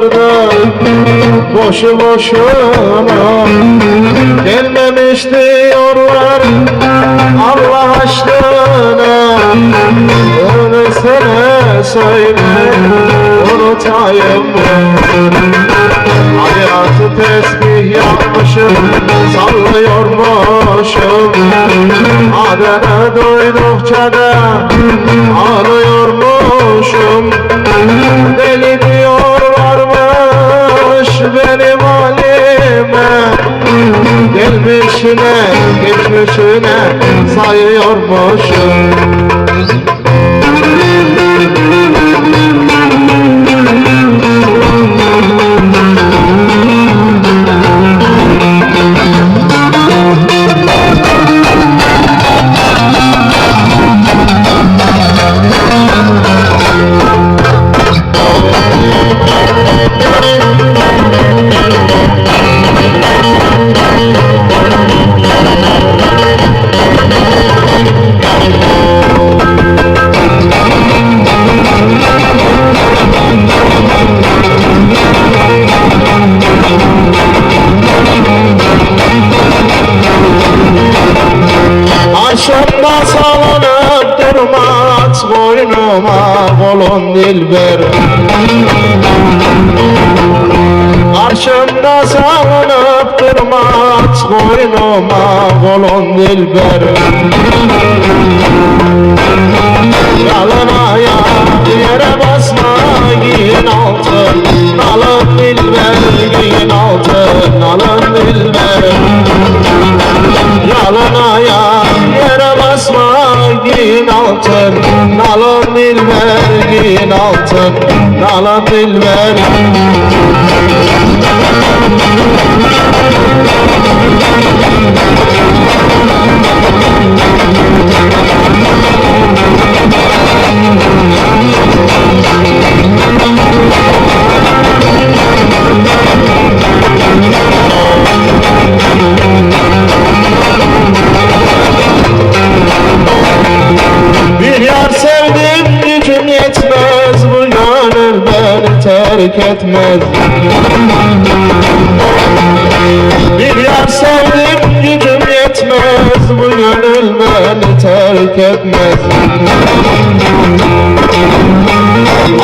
yollarda Boşu boşuna Gelmemiş diyorlar. Allah aşkına Öylesene söyle unutayım. Hayatı tesbih yapmışım Sallıyormuşum. Adını duydukça da geçmişine sayıyormuşum sallanıp durmaz boynuma kolun dilber Arşamda sallanıp durmaz boynuma kolun dilber Yalın ayak yere basma giyin altın Alın dilber giyin altın alın dilber Yalın ayak yere basma giyin altın Nalın dilber giyin altın dilber Bir terk etmez. Bir yar sevdim gücüm yetmez. Bu gönül beni terk etmez.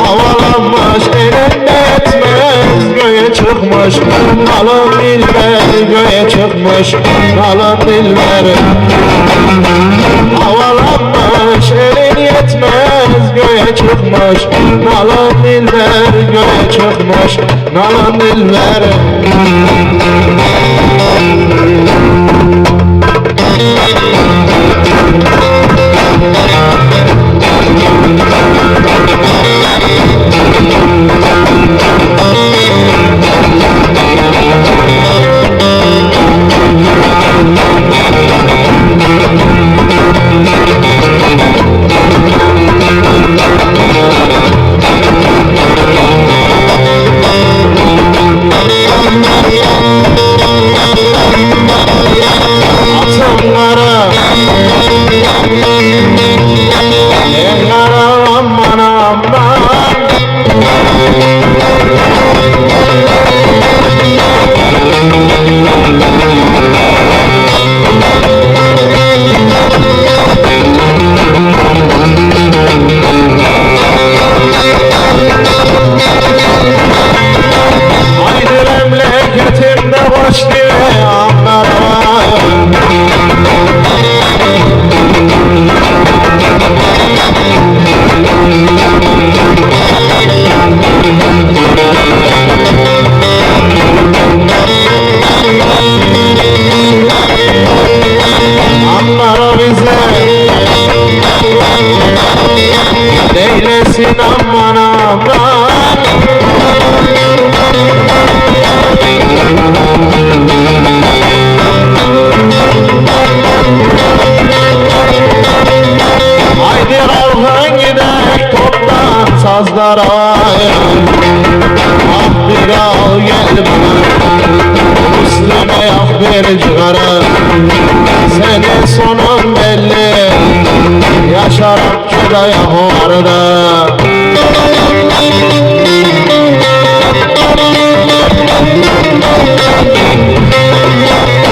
Havalanmış elinde etmez. Göğe çıkmış Alın dilber göğe çıkmış Alın dilber Havalanmış elin yetmez göğe çıkmış Nalan dilber göğe çıkmış Nalan dilber Atımlara Neylesin aman aman. Haydi kalkın gidek toplan sazlara Ah bir al gel bana. Üstüme yak bir cigara. Senin sonun belli Yaşar, yaşarım ki dayanarım